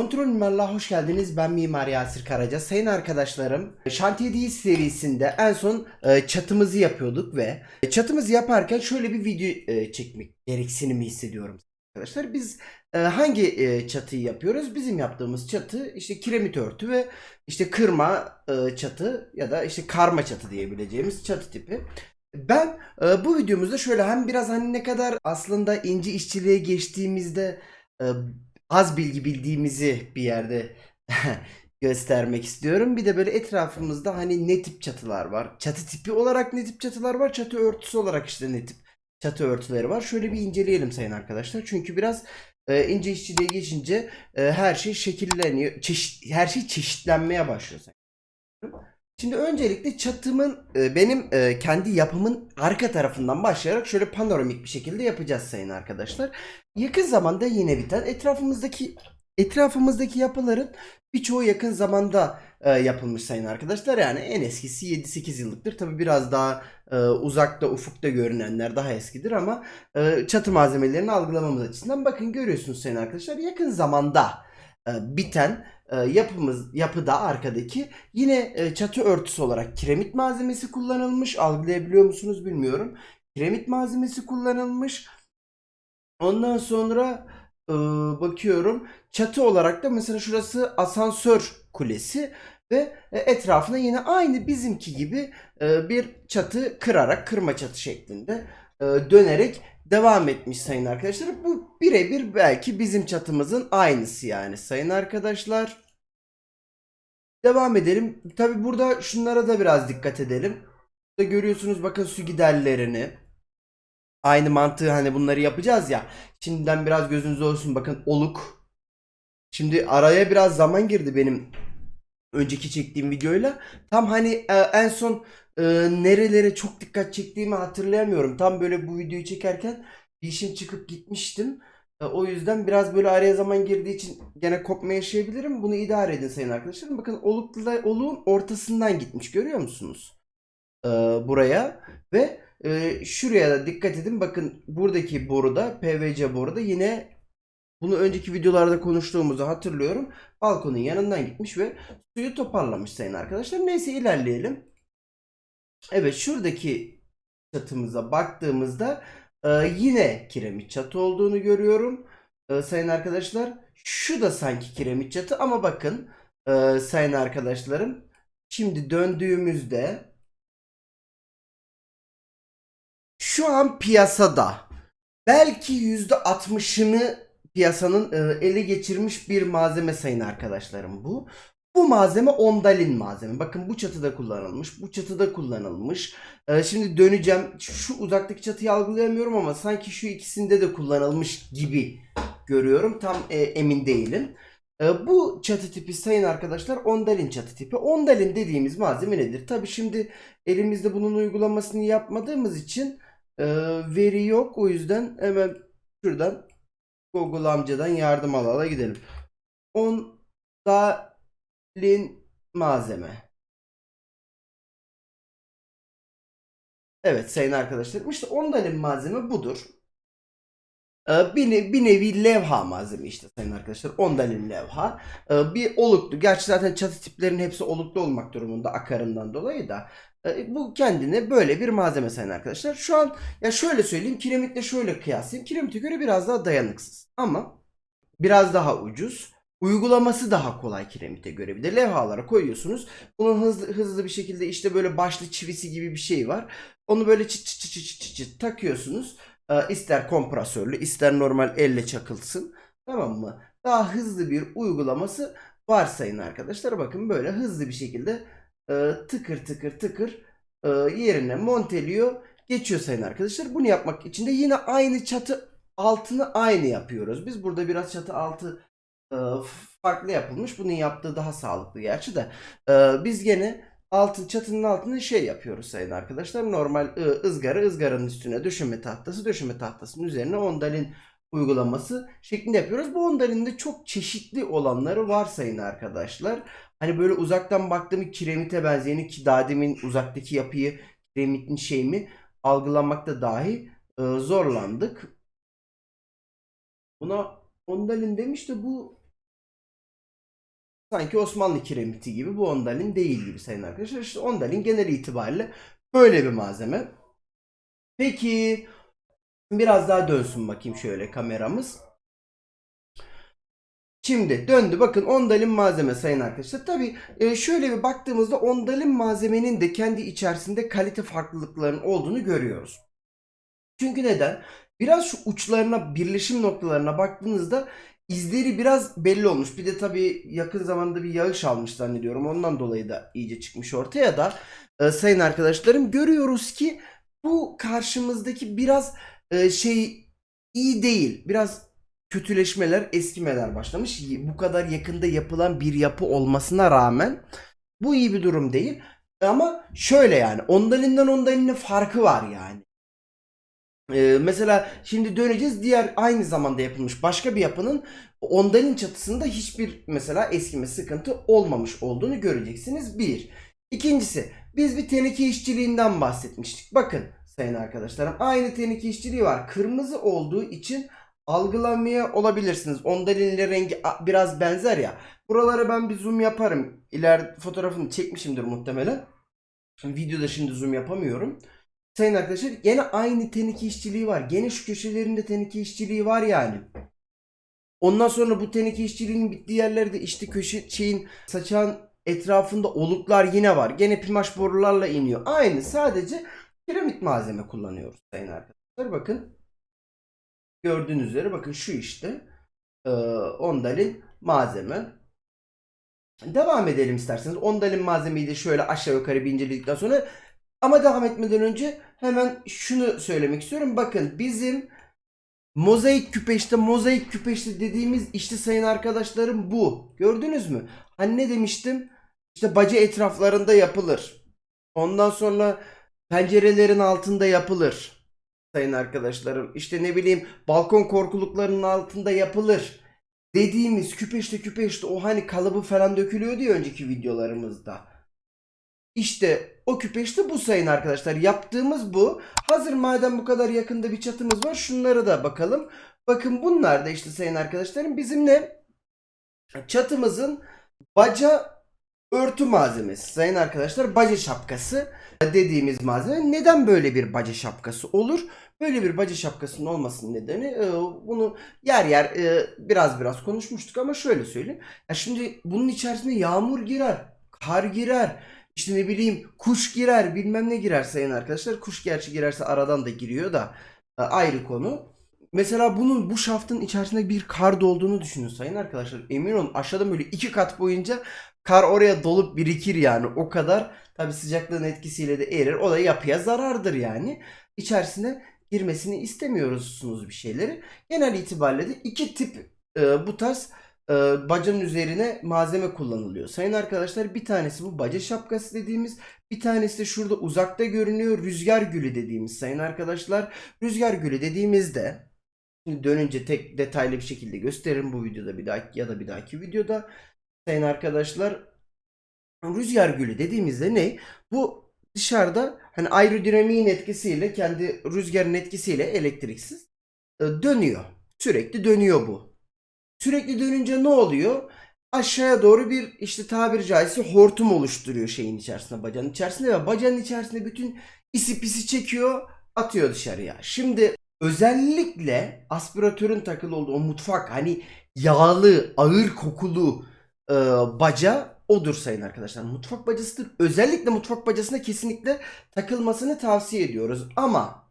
Kontrol Mimarlığa hoş geldiniz. Ben Mimar Yasir Karaca. Sayın arkadaşlarım, Şantiye Değil serisinde en son e, çatımızı yapıyorduk ve çatımızı yaparken şöyle bir video e, çekmek gereksinimi hissediyorum arkadaşlar. Biz e, hangi çatıyı yapıyoruz? Bizim yaptığımız çatı işte kiremit örtü ve işte kırma çatı ya da işte karma çatı diyebileceğimiz çatı tipi. Ben bu videomuzda şöyle hem biraz hani ne kadar aslında ince işçiliğe geçtiğimizde az bilgi bildiğimizi bir yerde göstermek istiyorum. Bir de böyle etrafımızda hani ne tip çatılar var. Çatı tipi olarak ne tip çatılar var. Çatı örtüsü olarak işte ne tip çatı örtüleri var. Şöyle bir inceleyelim sayın arkadaşlar. Çünkü biraz e, ince işçiliğe geçince e, her şey şekilleniyor. Çeşit, her şey çeşitlenmeye başlıyor. sayın. Şimdi öncelikle çatımın e, benim e, kendi yapımın arka tarafından başlayarak şöyle panoramik bir şekilde yapacağız sayın arkadaşlar. Yakın zamanda yine biten etrafımızdaki etrafımızdaki yapıların birçoğu yakın zamanda e, yapılmış sayın arkadaşlar. Yani en eskisi 7-8 yıllıktır. Tabi biraz daha uzakta ufukta görünenler daha eskidir ama çatı malzemelerini algılamamız açısından bakın görüyorsunuz sayın arkadaşlar. Yakın zamanda biten e, yapımız yapıda arkadaki yine e, çatı örtüsü olarak kiremit malzemesi kullanılmış. Algılayabiliyor musunuz bilmiyorum. Kiremit malzemesi kullanılmış. Ondan sonra e, bakıyorum çatı olarak da mesela şurası asansör kulesi ve e, etrafına yine aynı bizimki gibi e, bir çatı kırarak kırma çatı şeklinde e, dönerek devam etmiş sayın arkadaşlar. Bu birebir belki bizim çatımızın aynısı yani sayın arkadaşlar. Devam edelim. Tabi burada şunlara da biraz dikkat edelim. Burada görüyorsunuz bakın su giderlerini. Aynı mantığı hani bunları yapacağız ya. Şimdiden biraz gözünüz olsun bakın oluk. Şimdi araya biraz zaman girdi benim önceki çektiğim videoyla. Tam hani e, en son e, nerelere çok dikkat çektiğimi hatırlayamıyorum. Tam böyle bu videoyu çekerken bir işim çıkıp gitmiştim. E, o yüzden biraz böyle araya zaman girdiği için gene kopma yaşayabilirim. Bunu idare edin sayın arkadaşlarım. Bakın olukla oluğun ortasından gitmiş görüyor musunuz? E, buraya ve e, şuraya da dikkat edin. Bakın buradaki boruda PVC boruda yine bunu önceki videolarda konuştuğumuzu hatırlıyorum. Balkonun yanından gitmiş ve suyu toparlamış sayın arkadaşlar. Neyse ilerleyelim. Evet şuradaki çatımıza baktığımızda e, yine kiremit çatı olduğunu görüyorum. E, sayın arkadaşlar şu da sanki kiremit çatı ama bakın e, sayın arkadaşlarım şimdi döndüğümüzde şu an piyasada belki %60'ını piyasanın e, ele geçirmiş bir malzeme sayın arkadaşlarım bu. Bu malzeme ondalin malzeme. Bakın bu çatıda kullanılmış. Bu çatıda kullanılmış. E, şimdi döneceğim. Şu uzaktaki çatıyı algılayamıyorum ama sanki şu ikisinde de kullanılmış gibi görüyorum. Tam e, emin değilim. E, bu çatı tipi sayın arkadaşlar ondalin çatı tipi. Ondalin dediğimiz malzeme nedir? Tabi şimdi elimizde bunun uygulamasını yapmadığımız için e, veri yok. O yüzden hemen şuradan Google amcadan yardım ala gidelim. Ondalin malzeme. Evet sayın arkadaşlarım işte ondalin malzeme budur. Ee, Bir, ne- bir nevi levha malzeme işte sayın arkadaşlar. Ondalin levha. Ee, Bir oluklu. Gerçi zaten çatı tiplerinin hepsi oluklu olmak durumunda akarından dolayı da. Ee, Bu kendine böyle bir malzeme sayın arkadaşlar. Şu an ya şöyle söyleyeyim kiremitle şöyle kıyaslayayım. Kiremite göre biraz daha dayanıksız. Ama biraz daha ucuz. Uygulaması daha kolay kiremite göre. Bir de levhalara koyuyorsunuz. Bunun hızlı hızlı bir şekilde işte böyle başlı çivisi gibi bir şey var. Onu böyle çıt çıt çıt çıt çıt çıt takıyorsunuz. Ee, ister kompresörlü ister normal elle çakılsın. Tamam mı? Daha hızlı bir uygulaması var sayın arkadaşlar. Bakın böyle hızlı bir şekilde e, tıkır tıkır tıkır e, yerine monteliyor. Geçiyor sayın arkadaşlar. Bunu yapmak için de yine aynı çatı altını aynı yapıyoruz. Biz burada biraz çatı altı farklı yapılmış. Bunun yaptığı daha sağlıklı gerçi de. Biz gene altın çatının altını şey yapıyoruz sayın arkadaşlar. Normal e, ızgara ızgaranın üstüne döşeme tahtası döşeme tahtasının üzerine ondalin uygulaması şeklinde yapıyoruz. Bu ondalinde çok çeşitli olanları var sayın arkadaşlar. Hani böyle uzaktan baktığım kiremite benzeyeni ki daha demin uzaktaki yapıyı kiremitin şey mi algılamakta dahi zorlandık. Buna ondalin demiş de bu sanki Osmanlı kiremiti gibi bu ondalin değil gibi sayın arkadaşlar. İşte ondalin genel itibariyle böyle bir malzeme. Peki biraz daha dönsün bakayım şöyle kameramız. Şimdi döndü bakın ondalin malzeme sayın arkadaşlar. Tabi şöyle bir baktığımızda ondalin malzemenin de kendi içerisinde kalite farklılıklarının olduğunu görüyoruz. Çünkü neden? Biraz şu uçlarına birleşim noktalarına baktığınızda izleri biraz belli olmuş. Bir de tabii yakın zamanda bir yağış almış zannediyorum. Ondan dolayı da iyice çıkmış ortaya da e, sayın arkadaşlarım görüyoruz ki bu karşımızdaki biraz e, şey iyi değil. Biraz kötüleşmeler, eskimeler başlamış. Bu kadar yakında yapılan bir yapı olmasına rağmen bu iyi bir durum değil. Ama şöyle yani ondalinden ondaline farkı var yani. Ee, mesela şimdi döneceğiz diğer aynı zamanda yapılmış başka bir yapının ondalin çatısında hiçbir mesela eskime sıkıntı olmamış olduğunu göreceksiniz. Bir. İkincisi biz bir teneke işçiliğinden bahsetmiştik. Bakın sayın arkadaşlarım aynı teneke işçiliği var. Kırmızı olduğu için algılamaya olabilirsiniz. Ondalinle rengi biraz benzer ya. Buralara ben bir zoom yaparım. İleride fotoğrafını çekmişimdir muhtemelen. Videoda şimdi zoom yapamıyorum. Sayın arkadaşlar gene aynı teneke işçiliği var. Gene şu köşelerinde teneke işçiliği var yani. Ondan sonra bu teneke işçiliğinin bittiği yerlerde işte köşe şeyin saçağın etrafında oluklar yine var. Gene pimaş borularla iniyor. Aynı sadece piramit malzeme kullanıyoruz sayın arkadaşlar. Bakın gördüğünüz üzere bakın şu işte e, ondalin malzeme. Devam edelim isterseniz. Ondalin malzemeyi de şöyle aşağı yukarı bir inceledikten sonra ama devam etmeden önce hemen şunu söylemek istiyorum. Bakın bizim mozaik küpeşte mozaik küpeşte dediğimiz işte sayın arkadaşlarım bu. Gördünüz mü? Hani ne demiştim? İşte baca etraflarında yapılır. Ondan sonra pencerelerin altında yapılır. Sayın arkadaşlarım. İşte ne bileyim balkon korkuluklarının altında yapılır. Dediğimiz küpeşte küpeşte o hani kalıbı falan dökülüyordu ya önceki videolarımızda. İşte o küpeşte bu sayın arkadaşlar. Yaptığımız bu. Hazır madem bu kadar yakında bir çatımız var şunları da bakalım. Bakın bunlar da işte sayın arkadaşlarım bizim ne? Çatımızın baca örtü malzemesi sayın arkadaşlar. Baca şapkası dediğimiz malzeme. Neden böyle bir baca şapkası olur? Böyle bir baca şapkasının olmasının nedeni e, bunu yer yer e, biraz biraz konuşmuştuk ama şöyle söyleyeyim. Ya şimdi bunun içerisine yağmur girer, kar girer, işte ne bileyim kuş girer bilmem ne girer sayın arkadaşlar. Kuş gerçi girerse aradan da giriyor da e, ayrı konu. Mesela bunun bu şaftın içerisinde bir kar dolduğunu düşünün sayın arkadaşlar. Emin olun aşağıda böyle iki kat boyunca kar oraya dolup birikir yani. O kadar tabi sıcaklığın etkisiyle de erir. O da yapıya zarardır yani. İçerisine girmesini istemiyorsunuz bir şeyleri. Genel itibariyle de iki tip e, bu tarz e, bacanın üzerine malzeme kullanılıyor. Sayın arkadaşlar bir tanesi bu baca şapkası dediğimiz bir tanesi de şurada uzakta görünüyor rüzgar gülü dediğimiz sayın arkadaşlar. Rüzgar gülü dediğimizde şimdi dönünce tek detaylı bir şekilde gösteririm bu videoda bir dahaki ya da bir dahaki videoda. Sayın arkadaşlar rüzgar gülü dediğimizde ne? Bu dışarıda hani aerodinamiğin etkisiyle kendi rüzgarın etkisiyle elektriksiz e, dönüyor. Sürekli dönüyor bu. Sürekli dönünce ne oluyor? Aşağıya doğru bir işte tabiri caizse hortum oluşturuyor şeyin içerisinde bacanın içerisinde ve bacanın içerisinde bütün isi pisi çekiyor atıyor dışarıya. Şimdi özellikle aspiratörün takılı olduğu o mutfak hani yağlı ağır kokulu e, baca odur sayın arkadaşlar. Mutfak bacasıdır. Özellikle mutfak bacasına kesinlikle takılmasını tavsiye ediyoruz. Ama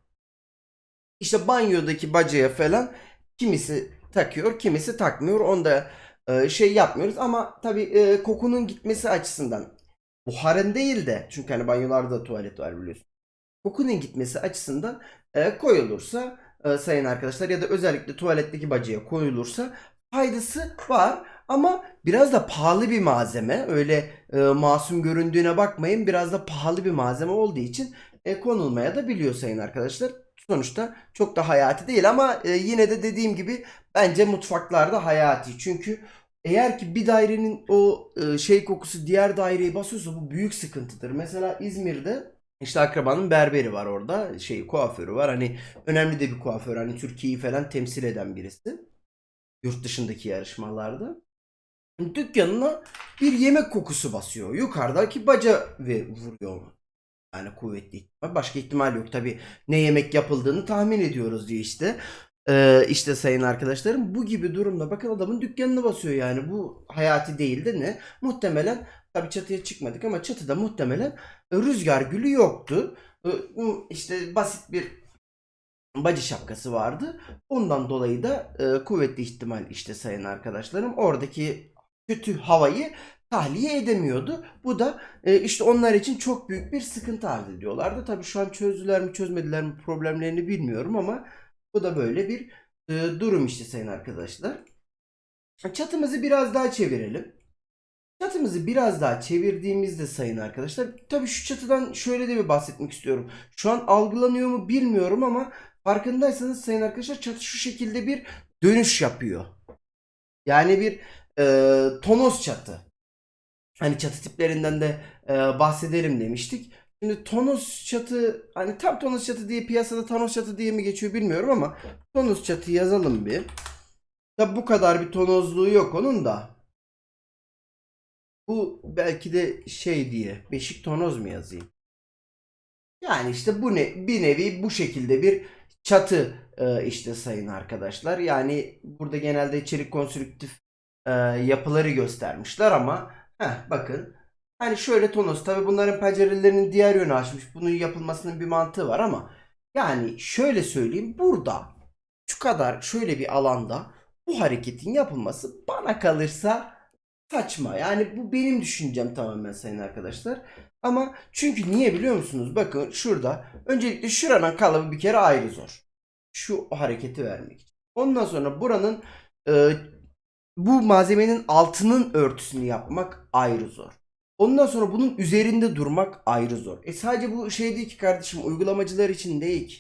işte banyodaki bacaya falan kimisi takıyor, kimisi takmıyor. Onda e, şey yapmıyoruz ama tabii e, kokunun gitmesi açısından buharın değil de çünkü hani banyolarda tuvalet var biliyorsun. Kokunun gitmesi açısından e, koyulursa e, sayın arkadaşlar ya da özellikle tuvaletteki bacaya koyulursa faydası var ama biraz da pahalı bir malzeme. Öyle e, masum göründüğüne bakmayın. Biraz da pahalı bir malzeme olduğu için e, konulmaya da biliyor sayın arkadaşlar. Sonuçta çok da hayati değil ama e, yine de dediğim gibi bence mutfaklarda hayati. Çünkü eğer ki bir dairenin o e, şey kokusu diğer daireyi basıyorsa bu büyük sıkıntıdır. Mesela İzmir'de işte akrabanın berberi var orada. Şey kuaförü var. Hani önemli de bir kuaför. Hani Türkiye'yi falan temsil eden birisi. Yurt dışındaki yarışmalarda. dükkanına bir yemek kokusu basıyor. Yukarıdaki baca ve vuruyor. Yani kuvvetli ihtimal. Başka ihtimal yok. Tabi ne yemek yapıldığını tahmin ediyoruz diye işte. Ee, işte sayın arkadaşlarım bu gibi durumda bakın adamın dükkanını basıyor yani. Bu hayati değil de ne? Muhtemelen tabi çatıya çıkmadık ama çatıda muhtemelen rüzgar gülü yoktu. E, bu işte basit bir bacı şapkası vardı. Ondan dolayı da e, kuvvetli ihtimal işte sayın arkadaşlarım oradaki kötü havayı tahliye edemiyordu. Bu da e, işte onlar için çok büyük bir sıkıntı arz ediyorlardı. Tabii şu an çözdüler mi çözmediler mi problemlerini bilmiyorum ama bu da böyle bir e, durum işte sayın arkadaşlar. Çatımızı biraz daha çevirelim. Çatımızı biraz daha çevirdiğimizde sayın arkadaşlar tabii şu çatıdan şöyle de bir bahsetmek istiyorum. Şu an algılanıyor mu bilmiyorum ama farkındaysanız sayın arkadaşlar çatı şu şekilde bir dönüş yapıyor. Yani bir e, tonoz çatı. Hani çatı tiplerinden de e, bahsedelim demiştik. Şimdi tonoz çatı hani tam tonoz çatı diye piyasada tonoz çatı diye mi geçiyor bilmiyorum ama tonoz çatı yazalım bir. Tabi bu kadar bir tonozluğu yok onun da. Bu belki de şey diye beşik tonoz mu yazayım? Yani işte bu ne bir nevi bu şekilde bir çatı e, işte sayın arkadaşlar. Yani burada genelde çelik konstrüktif e, yapıları göstermişler ama heh, bakın hani şöyle tonoz tabi bunların pencerelerinin diğer yönü açmış. Bunun yapılmasının bir mantığı var ama yani şöyle söyleyeyim burada şu kadar şöyle bir alanda bu hareketin yapılması bana kalırsa saçma. Yani bu benim düşüncem tamamen sayın arkadaşlar. Ama çünkü niye biliyor musunuz? Bakın şurada öncelikle şuranın kalıbı bir kere ayrı zor. Şu hareketi vermek. Ondan sonra buranın e, bu malzemenin altının örtüsünü yapmak ayrı zor. Ondan sonra bunun üzerinde durmak ayrı zor. E sadece bu şey değil ki kardeşim uygulamacılar için değil ki.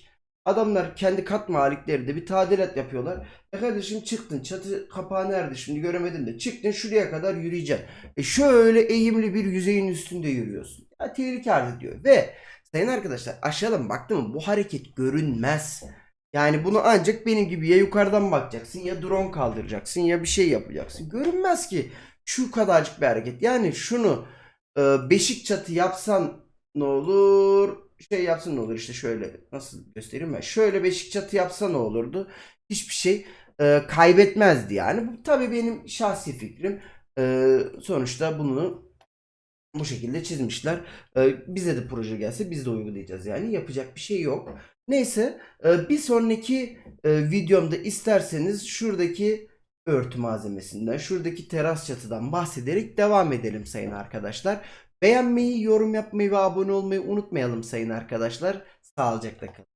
Adamlar kendi kat maliklerinde bir tadilat yapıyorlar. E kardeşim çıktın çatı kapağı nerede şimdi göremedim de çıktın şuraya kadar yürüyeceksin. E şöyle eğimli bir yüzeyin üstünde yürüyorsun. Ya tehlike arz ediyor. Ve sayın arkadaşlar aşağıdan baktım bu hareket görünmez. Yani bunu ancak benim gibi ya yukarıdan bakacaksın ya drone kaldıracaksın ya bir şey yapacaksın. Görünmez ki şu kadarcık bir hareket. Yani şunu e, beşik çatı yapsan ne olur? Şey yapsın ne olur işte şöyle nasıl göstereyim ben? Şöyle beşik çatı yapsa ne olurdu? Hiçbir şey e, kaybetmezdi yani. Bu tabii benim şahsi fikrim. E, sonuçta bunu bu şekilde çizmişler. E, bize de proje gelse biz de uygulayacağız yani. Yapacak bir şey yok. Neyse e, bir sonraki e, videomda isterseniz şuradaki örtü malzemesinden, şuradaki teras çatıdan bahsederek devam edelim sayın arkadaşlar. Beğenmeyi, yorum yapmayı ve abone olmayı unutmayalım sayın arkadaşlar. Sağlıcakla kalın.